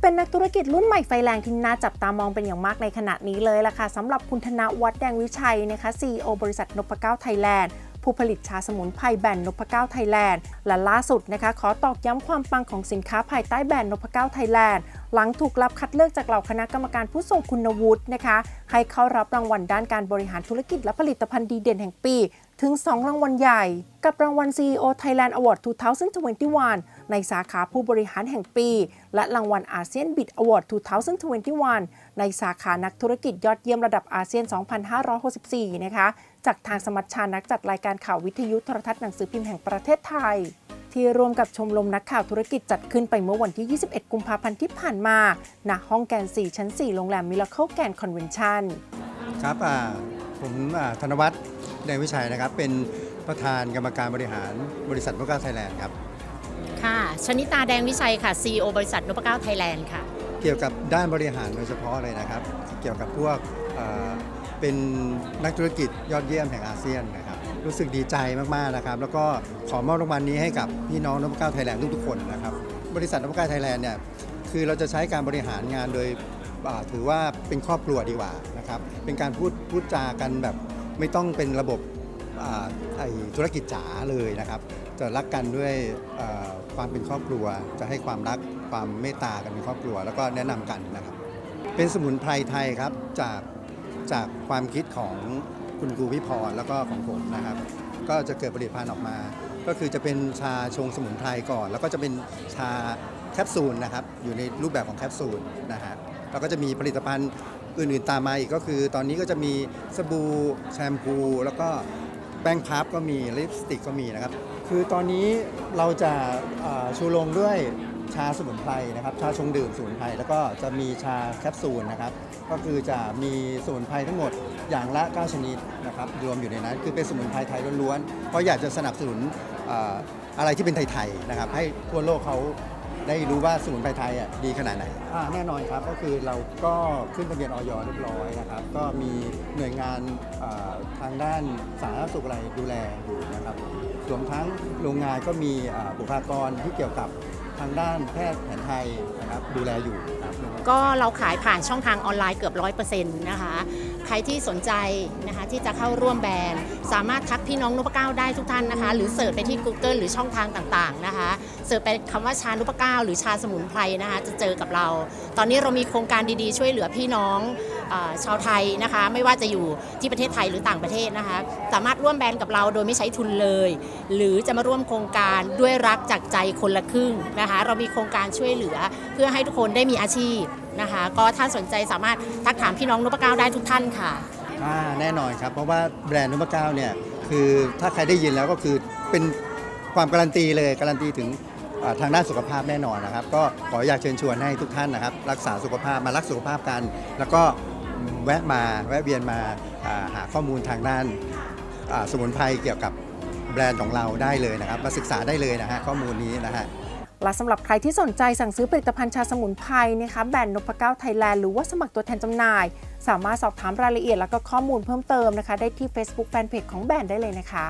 เป็นนักธุรกิจรุ่นใหม่ไฟแรงที่น่าจับตามองเป็นอย่างมากในขณะนี้เลยล่ะค่ะสำหรับคุณธนวัฒน์แดงวิชัยนะคะ CEO บริษัทนพเก้าไทยแลนด์ผู้ผลิตชาสมุนไพรแบรนด์นพเก้าไทยแลนด์และล่าสุดนะคะ ขอตอกย้ำความปังของสินค้าภายใต้แบรนด์นพเก้าไทยแลนด์หลังถูกรับคัดเลือกจากเหล่าคณะกรรมการผู้ทรงคุณวุฒินะคะ ให้เข้ารับรางวัลด้านการบริหารธุรกิจและผลิตภัณฑ์ดีเด่นแห่งปี ถึง 2 รางวัลใหญ่ กับรางวัล CEO Thailand Award 2021 ในสาขาผู้บริหารแห่งปี และรางวัลอาเซียนบิด Award 2021 ในสาขานักธุรกิจยอดเยี่ยมระดับอาเซียน 2564 นะคะ จากทางสมัชชานักจัดรายการข่าววิทยุโทรทัศน์หนังสือพิมพ์แห่งประเทศไทยที่ร่วมกับชมรมนักข่าวธุรกิจจัดขึ้นไปเมื่อวันที่ 21 กุมภาพันธ์ที่ผ่านมา ณ ห้องแกน 4 ชั้น 4 โรงแรมมิลเคิลแกนคอนเวนชั่น ครับผมธนวัฒน์ แดงวิชัยนะครับ เป็นประธานกรรมการบริหารบริษัทพวกก้าไทยแลนด์ครับ ค่ะ ชนิตาแดงวิชัยค่ะ CEO บริษัทนพเก้าไทยแลนด์ค่ะ เกี่ยวกับด้านบริหารโดยเฉพาะเลยนะครับ เกี่ยวกับพวกอ่าเป็นนักธุรกิจยอดเยี่ยมแห่งอาเซียนนะครับ รู้สึกดีใจมากๆนะครับ แล้วก็ขอมอบรางวัลนี้ให้กับพี่น้องนพเก้าไทยแลนด์ทุกๆคนนะครับ บริษัทนพเก้าไทยแลนด์เนี่ยคือเราจะใช้การบริหารงานโดยอ่าถือว่าเป็นครอบครัวดีกว่านะครับ เป็นการพูดพูดจากันแบบ ไม่ต้องเป็นระบบธุรกิจจ๋าเลยนะครับ จะรักกันด้วยความเป็นครอบครัว จะให้ความรักความเมตตากันเป็นครอบครัว แล้วก็แนะนำกันนะครับ เป็นสมุนไพรไทยครับจากจากความคิดของคุณครูพิพรแล้วก็ของผมนะครับ ก็จะเกิดผลิตภัณฑ์ออกมา ก็คือจะเป็นชาชงสมุนไพรก่อน แล้วก็จะเป็นชาแคปซูลนะครับ อยู่ในรูปแบบของแคปซูลนะฮะแล้วก็จะมีผลิตภัณฑ์ อื่นๆตามมาอีกก็คือ ตอนนี้ก็จะมีสบู่แชมพู แล้วก็แป้งพับก็มีลิปสติกก็มีนะครับ คือตอนนี้เราจะชูโรงด้วยชาสมุนไพรนะครับ ชาชงดื่มสมุนไพรแล้วก็จะมีชาแคปซูลนะครับ ก็คือจะมีสมุนไพรทั้งหมดอย่างละ 9 ชนิดนะครับรวมอยู่ในนั้น คือเป็นสมุนไพรไทยล้วนๆเพราะอยากจะสนับสนุนอะไรที่เป็นไทยๆนะครับ ให้ทั่วโลกเขา ได้รู้ว่าสมุนไพรไทยอะดีขนาดไหน อ่าแน่นอนครับก็คือเราก็ขึ้นทะเบียนออยเรียบร้อยนะครับก็มีหน่วยงานเอ่อทางด้านสาธารณสุขอะไรดูแลอยู่นะครับรวมทั้งโรงงานก็มีอ่าบุคลากรที่เกี่ยวกับทางด้านแพทย์แผนไทย ครับดูแลอยู่ครับก็เราขายผ่านช่องทางออนไลน์เกือบ100%นต์นะคะ ใครที่สนใจนะคะที่จะเข้าร่วมแบรนด์ สามารถทักพี่น้องนุปก้าได้ทุกท่านนะคะ หรือเสิร์ชไปที่ Google หรือช่องทางต่างๆนะคะ เสิร์ชไปคำว่าชานุปก้าหรือชาสมุนไพรนะคะ จะเจอกับเรา ตอนนี้เรามีโครงการดีๆ ช่วยเหลือพี่น้องชาวไทยนะคะ ไม่ว่าจะอยู่ที่ประเทศไทยหรือต่างประเทศนะคะ สามารถร่วมแบรนด์กับเราโดยไม่ใช้ทุนเลย หรือจะมาร่วมโครงการด้วยรักจากใจคนละครึ่งนะคะ เรามีโครงการช่วยเหลือเพื่อให้ทุกคนได้มีอาชีพนะคะ ก็ถ้าสนใจสามารถทักถามพี่น้องนพเก้าได้ทุกท่านค่ะ อ่าแน่นอนครับเพราะว่าแบรนด์นุมะก้าวเนี่ยคือถ้าใครได้ยินแล้วก็คือเป็นความการันตีเลยการันตีถึงอ่าทางด้านสุขภาพแน่นอนนะครับ ก็ขออยากเชิญชวนให้ทุกท่านนะครับ รักษาสุขภาพมารักสุขภาพกัน แล้วก็แวะมาแวะเวียนมาอ่าหาข้อมูลทางด้านอ่าสมุนไพรเกี่ยวกับแบรนด์ของเราได้เลยนะครับ มาศึกษาได้เลยนะฮะข้อมูลนี้นะฮะ และสำหรับใครที่สนใจสั่งซื้อผลิตภัณฑ์ชาสมุนไพรนะคะแบรนด์นพเก้าไทยแลนด์หรือว่าสมัครตัวแทนจำหน่าย สามารถสอบถามรายละเอียด แล้วก็ข้อมูลเพิ่มเติมนะคะ ได้ที่ Facebook Fanpage ของแบรนด์ได้เลยนะคะ